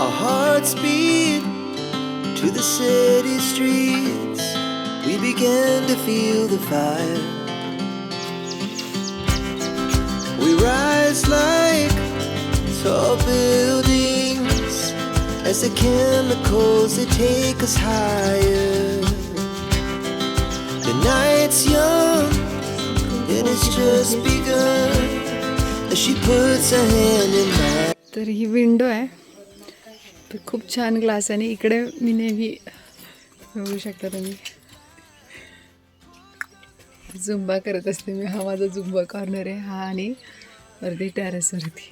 Our hearts beat to the city streets. We began to feel the fire. We rise like tall buildings as the chemicals they take us higher. The night's young and it's just begun as she puts her hand in mine. तर ही window आहे तर खूप छान glass आणि इकडे मी नेहमी बघू शकता तुम्ही. झुंबा करत असते मी. हा माझा झुंबा कॉर्नर आहे. हा आणि वरती टेरेसवरती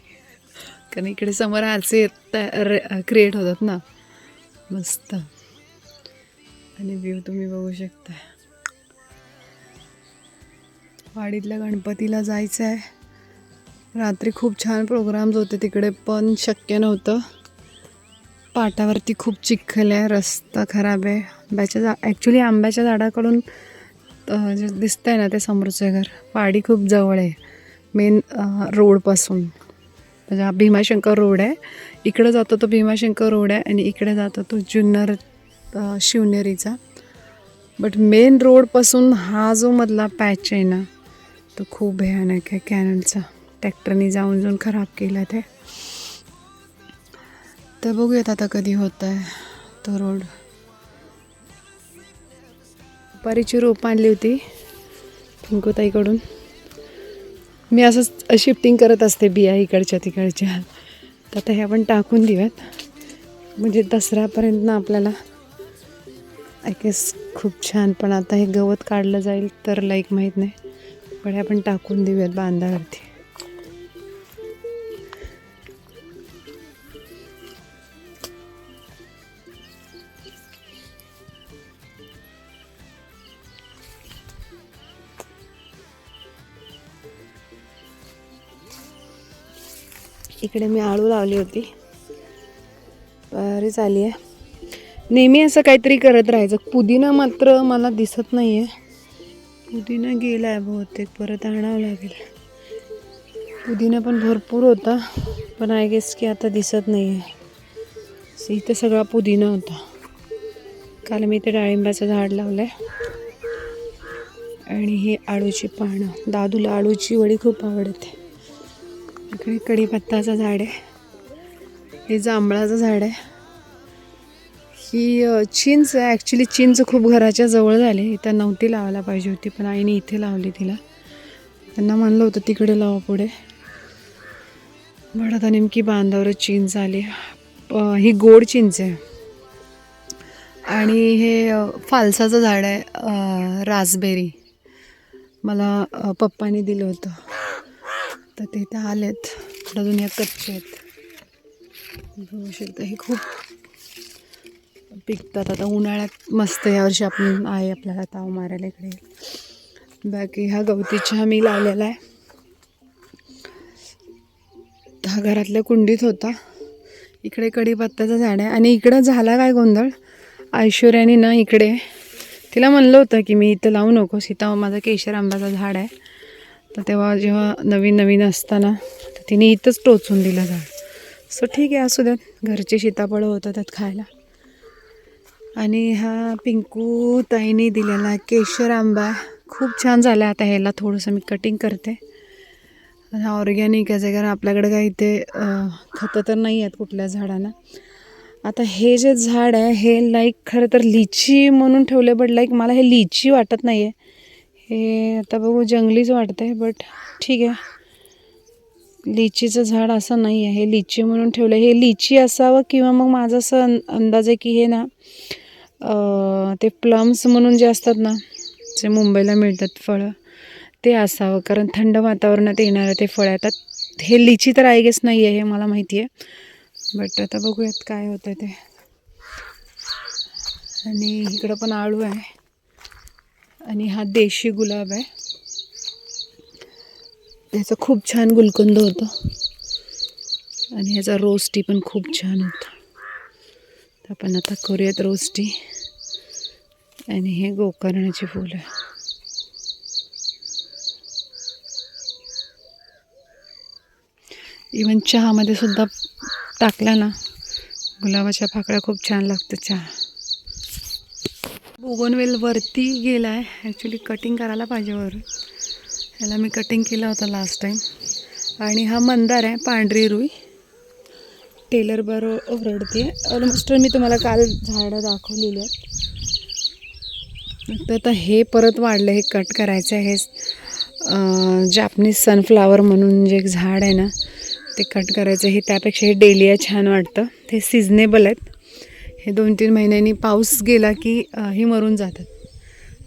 कारण इकडे समोर आरसे क्रिएट होतात ना. मस्त. आणि व्ह्यू तुम्ही बघू शकता वाडीतल्या गणपतीला जायचं आहे रात्री खूप छान प्रोग्राम्स होते तिकडे पण शक्य नव्हतं. पाटावरती खूप चिखल आहे रस्ता खराब आहे. आंब्याच्या जा ॲक्च्युली आंब्याच्या झाडाकडून जे दिसतं आहे ना ते समोरचं घर वाडी खूप जवळ आहे. मेन रोडपासून म्हणजे हा भीमाशंकर रोड आहे. इकडे जातो तो भीमाशंकर रोड आहे आणि इकडे जातो तो जुन्नर शिवनेरीचा. बट मेन रोडपासून हा जो मधला पॅच आहे ना तो खूप भयानक आहे. कॅनलचा ट्रॅक्टरने जाऊन जाऊन खराब केला ते. तर बघूयात आता कधी होत आहे तो रोड. दुपारीची रोप आणली होती पिंकुताईकडून. मी असंच शिफ्टिंग करत असते बिया इकडच्या तिकडच्या. तर आता हे आपण टाकून देऊयात. म्हणजे दसऱ्यापर्यंत ना आपल्याला आय केस खूप छान पण आता हे गवत काढलं जाईल तर लाईक माहीत नाही. पण हे आपण टाकून देऊयात बांधावरती. इकडे मी आळू लावली होती. बरीच आली आहे. नेहमी असं काहीतरी करत राहायचं. पुदिना मात्र मला दिसत नाही आहे पुदिना गेला आहे बहुतेक. परत आणावं लागेल. पुदिना पण भरपूर होता. पण आय गेस की आता दिसत नाही आहे इथं सगळा पुदिना होता. काल मी इथे डाळिंबाचं झाड लावलं आहे आणि हे आळूची पानं. दादूला आळूची वडी खूप आवडते. इकडे कढीपत्ताचं झाड आहे. हे जांभळाचं झाड आहे. ही चिंच आहे. ॲक्च्युली चिंच खूप घराच्या जवळ झाली. इथं नव्हती लावायला पाहिजे होती पण आईने इथे लावली तिला. त्यांना म्हणलं होतं तिकडे लावा पुढे. बट आता नेमकी बांधावर चिंच आली. ही गोड चिंच आहे. आणि हे फालसाचं झाड आहे रासबेरी. मला पप्पाने दिलं होतं. तर ते इथे आलेत. अजून या कच्चे आहेत. बघू शकता हे खूप पिकतात. आता उन्हाळ्यात मस्त यावर्षी आपण आहे आपल्याला ताव मारायला इकडे. बाकी हा गवतीच्या मी लावलेला आहे. हा घरातल्या कुंडीत होता. इकडे कढीपत्त्याचं झाड आहे. आणि इकडं झाला काय गोंधळ? ऐश्वर्याने ना इकडे तिला म्हणलं होतं की मी इथं लावू नकोस. इथं माझा केशर आंब्याचं झाड आहे. तर तेव्हा जेव्हा नवीन नवीन असताना तर तिने इथंच टोचून दिलं झाड. सो ठीक आहे असू द्यात घरची सीताफळं होतं त्यात खायला. आणि हा पिंकू ताईने दिलेला केशर आंबा खूप छान झाला आता ह्याला. थोडंसं मी कटिंग करते. हा ऑर्गॅनिक आहे कारण आपल्याकडे काही इथे खतं तर नाही आहेत कुठल्या झाडांना. आता हे जे झाड आहे हे लाईक खरं तर लिची म्हणून ठेवले बट लाईक मला हे लिची वाटत नाही आहे हे आता बघू जंगलीच वाटतंय बट ठीक आहे. लिचीचं झाड असं नाही आहे. हे लिची म्हणून ठेवलं हे लिची असावं किंवा मग माझं असं अं- अंदाज आहे की हे ना ते प्लम्स म्हणून जे असतात ना जे मुंबईला मिळतात फळं ते असावं. कारण थंड वातावरणात येणारं ते फळ आहे आता हे लिची तर आय गेस नाही आहे हे मला माहिती आहे. बट आता बघूयात काय होतं ते. आणि इकडं पण आळू आहे. आणि हा देशी गुलाब आहे. याचं खूप छान गुलकंद होतं. आणि ह्याचा रोस्टी पण खूप छान होता. तर आपण आता करूयात रोस्टी. आणि हे गोकर्णाची फुलं आहे. इवन चहामध्ये सुद्धा टाकला ना गुलाबाच्या पाकळ्या खूप छान लागतात चहा. बोगनवेल वरती गेला आहे ॲक्च्युली कटिंग करायला पाहिजे वरून. ह्याला मी कटिंग केला होता लास्ट टाईम आणि हा मंदार आहे पांढरी रुई. टेलर बरो ओरडते. ऑलमोस्ट मी तुम्हाला काल झाडं दाखवलेली आहेत. तर आता हे परत वाढलं हे कट करायचं आहे. हे जापनीज सनफ्लावर म्हणून जे एक झाड आहे ना ते कट करायचं हे त्यापेक्षा हे डेलिया छान वाटतं. ते सिजनेबल आहेत. हे दोन तीन महिन्यांनी पाऊस गेला की ही मरून जातात.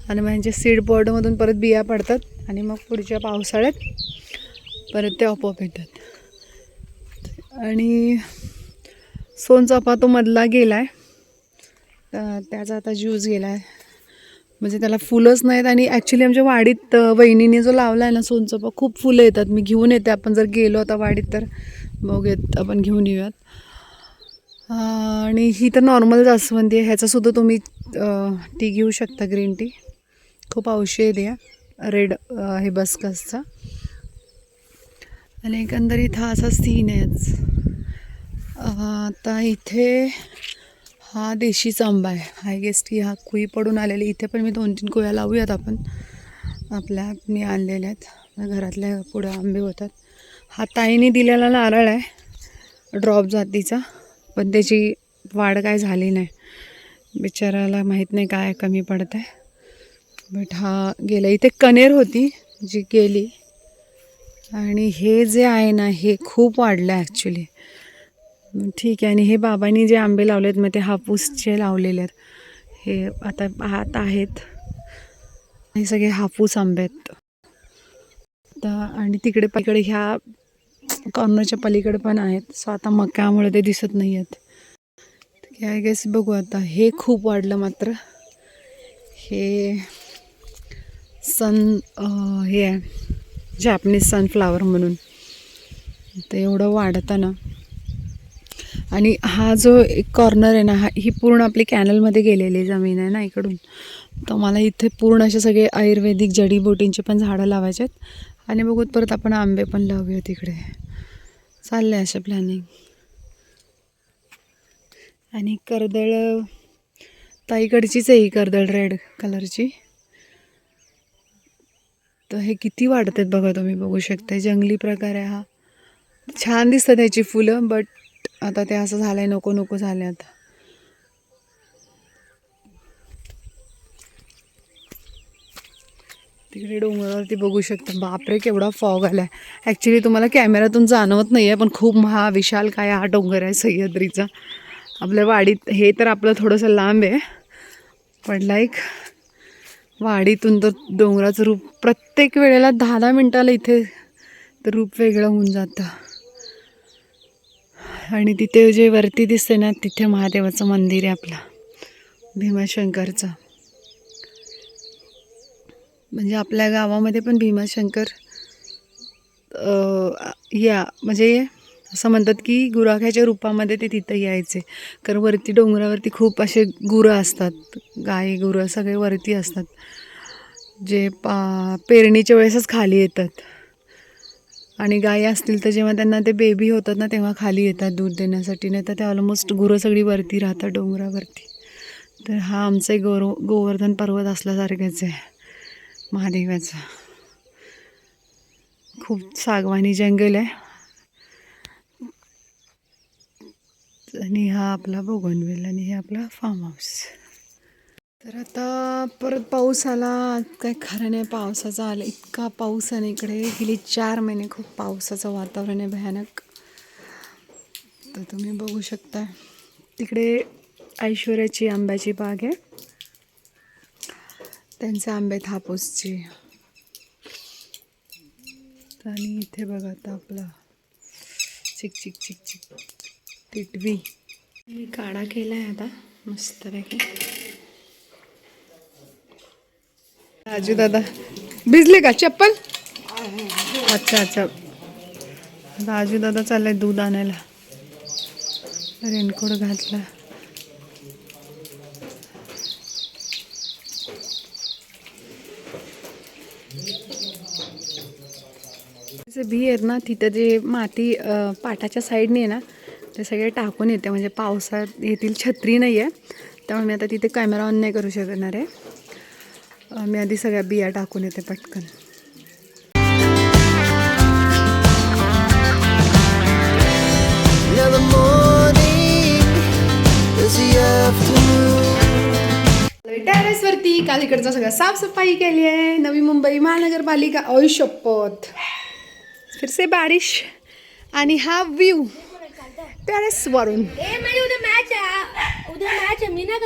आणि मग ह्यांच्या सीड पॉडमधून परत बिया पडतात आणि मग पुढच्या पावसाळ्यात परत ते आपोआप येतात. आणि सोनचाफा तो मधला गेला आहे त्याचा आता ज्यूस गेला आहे म्हणजे त्याला फुलंच नाहीत आणि ॲक्च्युली आमच्या वाडीत वहिनीने जो लावला आहे ना सोनचाफा खूप फुलं येतात. मी घेऊन येते. आपण जर गेलो आता वाडीत तर बघूयात आपण घेऊन येऊयात. आणि ही तर नॉर्मल जास्वंदी आहे. ह्याचासुद्धा तुम्ही टी घेऊ शकता ग्रीन टी खूप औषध आहे. रेड हे बसकसचा आणि एकंदरीत हा असा सीन आहे. आज. आता इथे हा देशीचा आंबा आहे. हाय गेस की हा कुई पडून आलेले इथे पण मी दोन तीन कुया लावूयात आपण. आपल्या मी आणलेल्या आहेत. घरातल्या पुढे आंबे होतात. हा ताईने दिलेला नारळ आहे. ड्रॉप जातीचा. पण त्याची वाढ काय झाली नाही. बिचाराला माहीत नाही काय कमी पडत आहे बट हा गेला. इथे कनेर होती जी गेली. आणि हे जे आहे ना हे खूप वाढलं ॲक्च्युली ठीक आहे. आणि हे बाबांनी जे आंबे लावलेत मग ते हापूसचे लावलेले आहेत. हे आता पाहत आहेत. हे सगळे हापूस आंबे आहेत. आणि तिकडे पलीकडे ह्या कॉर्नरच्या पलीकडे पण आहेत. सो आता मक्यामुळे ते दिसत नाही आहेत आय गेस बघू आता. हे खूप वाढलं मात्र. हे सन हे आहे. जॅपनीज सनफ्लावर म्हणून. ते एवढं वाढतं ना आणि हा जो एक कॉर्नर आहे ना हा ही पूर्ण आपली कॅनलमध्ये गेलेली जमीन आहे ना इकडून. तर मला इथे पूर्ण असे सगळे आयुर्वेदिक जडीबुटींची पण झाडं लावायचे आहेत. आणि बघूत परत आपण आंबे पण लावूया तिकडे. चाललं आहे असं प्लॅनिंग आणि कर्दळ ताईकडचीच आहे ही कर्दळ रेड कलरची तर हे किती वाढत आहेत बघा तुम्ही बघू शकता जंगली प्रकार आहे हा. छान दिसतं त्याची फुलं बट आता ते असं झालं आहे नको नको झालं आता. तिकडे डोंगरावरती बघू शकता. बापरे केवढा फॉग आलाय. ॲक्च्युली तुम्हाला कॅमेऱ्यातून जाणवत नाही आहे पण खूप महा विशाल काय हा डोंगर आहे सह्याद्रीचा. आपल्या वाडीत हे तर आपलं थोडंसं लांब आहे. पण लाईक वाडीतून तर डोंगराचं रूप प्रत्येक वेळेला दहा दहा मिनटाला इथे तर रूप वेगळं होऊन जातं. आणि तिथे जे वरती दिसते ना तिथे महादेवाचं मंदिर आहे आपलं. भीमाशंकरचं. म्हणजे आपल्या गावामध्ये पण भीमाशंकर या म्हणजे असं म्हणतात की गुराख्याच्या रूपामध्ये ते तिथं यायचे. कारण वरती डोंगरावरती खूप असे गुरं असतात. गाय गुरं सगळे वरती असतात. जे पा पेरणीच्या वेळेसच खाली येतात. आणि गायी असतील तर जेव्हा त्यांना ते बेबी होतात ना तेव्हा खाली येतात दूध देण्यासाठी. नाही तर ते ऑलमोस्ट गुरं सगळी वरती राहतात डोंगरावरती. तर हा आमचा एक गोवर्धन पर्वत असल्यासारखेच आहे. महादेवाचा. खूप सागवानी जंगल आहे. आणि हा आपला बोगनवेल आणि हे आपला फार्म हाऊस तर आता परत पाऊस आला. काय खरं नाही पावसाचा आला. इतका पाऊस आहे इकडे. गेली चार महिने खूप पावसाचं वातावरण आहे भयानक. तर तुम्ही बघू शकता तिकडे ऐश्वर्याची आंब्याची बाग आहे. त्यांचे आंबे थापूसचे. हापूसचे आणि इथे बघा आता आपला चिक चिक चिक चिक टिटवी मी काढा केला आहे आता मस्तपैकी राजू दादा भिजले का चप्पल? अच्छा अच्छा. राजू दादा चाललाय दूध आणायला. रेनकोट घातला. जे बी आहेत ना तिथं जे माती पाटाच्या साईडने आहे ना ते सगळे टाकून येते. म्हणजे पावसात येथील छत्री नाही आहे त्यामुळे मी आता तिथे कॅमेरा ऑन नाही करू शकणार आहे. मी आधी सगळ्या बिया टाकून येते पटकन. टेरेसवरती काल इकडचं सगळं साफसफाई केली आहे. नवी मुंबई महानगरपालिका ओय शपथ फिरसे बारिश आणि हा व्ह्यू टेरेसवरून ए माझी उद्या मॅच आहे. उद्या मॅच आहे. मी नाही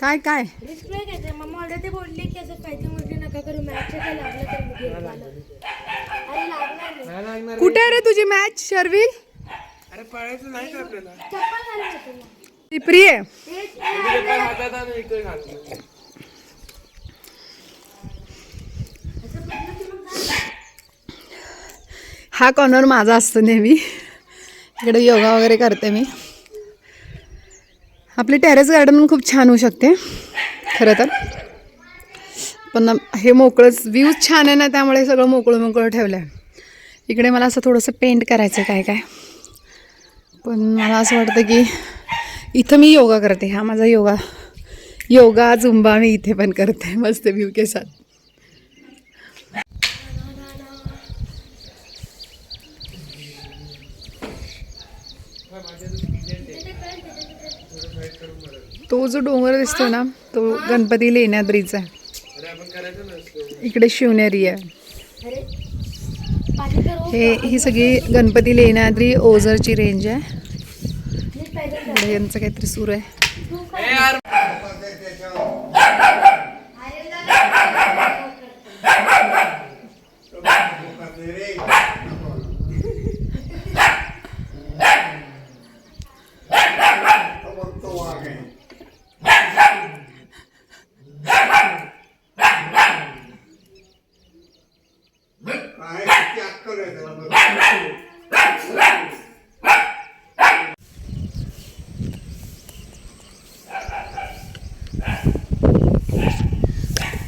काय काय? रिस्क नाही घ्यायचं. मम्मा ऑर्डर ते बोलले की असं पाहिजे म्हणजे नका करू. मॅच काय लागलं तर मी घेऊन आलो. अरे लागणार नाही. कुठे आहे रे तुझी मॅच शर्विल चप्पल घालून येतो ना. ती प्रिय ते- ते हा कॉर्नर माझा असतो नेहमी. इकडे योगा वगैरे करते मी. आपली टेरेस गार्डन खूप छान होऊ शकते. खरं तर. पण हे मोकळंच व्ह्यूज छान आहे ना त्यामुळे सगळं मोकळं मोकळं ठेवलं आहे इकडे मला असं थोडंसं पेंट करायचं आहे काय काय. पण मला असं वाटतं की इथं मी योगा करते. हा माझा योगा योगा झुंबा मी इथे पण करते. मस्त व्ह्यू के साथ तो जो डोंगर दिसतो ना तो गणपती लेण्याद्रीचा आहे. इकडे शिवनेरी आहे. हे ही सगळी गणपती लेण्याद्री ओझरची रेंज आहे. यांचं काहीतरी सुरू आहे.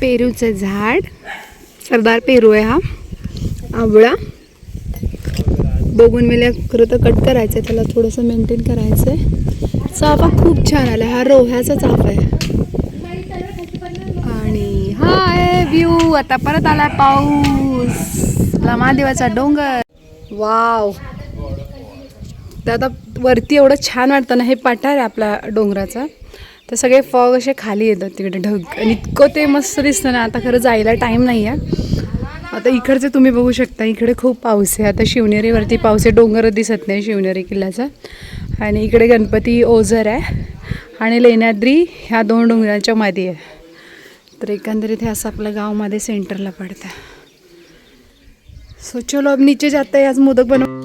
पेरूचं झाड. सरदार पेरू आहे हा. आवळा. बघून मला खरं तर कट करायचं आहे त्याला थोडंसं मेंटेन करायचं आहे चाफा खूप छान आला हा रोह्याचा चाफा आहे. आणि हा आहे व्ह्यू आता परत आला पाऊस. महादेवाचा डोंगर. वाव तर आता वरती एवढं छान वाटतं ना हे पठार आहे आपला डोंगराचा. तर सगळे फॉग असे खाली येतात तिकडे ढग. आणि इतकं ते मस्त दिसतं ना आता खरं जायला टाईम नाही आहे आता इकडचे तुम्ही बघू शकता इकडे खूप पाऊस आहे. आता शिवनेरीवरती पाऊस आहे डोंगरच दिसत नाही शिवनेरी किल्ल्याचा. आणि इकडे गणपती ओझर आहे आणि लेण्याद्री ह्या दोन डोंगरांच्या मध्ये आहे. तर एकंदरीत हे असं आपलं गावमध्ये सेंटरला पडतं सो चलो अब नीचे जाता है आज मोदक बनव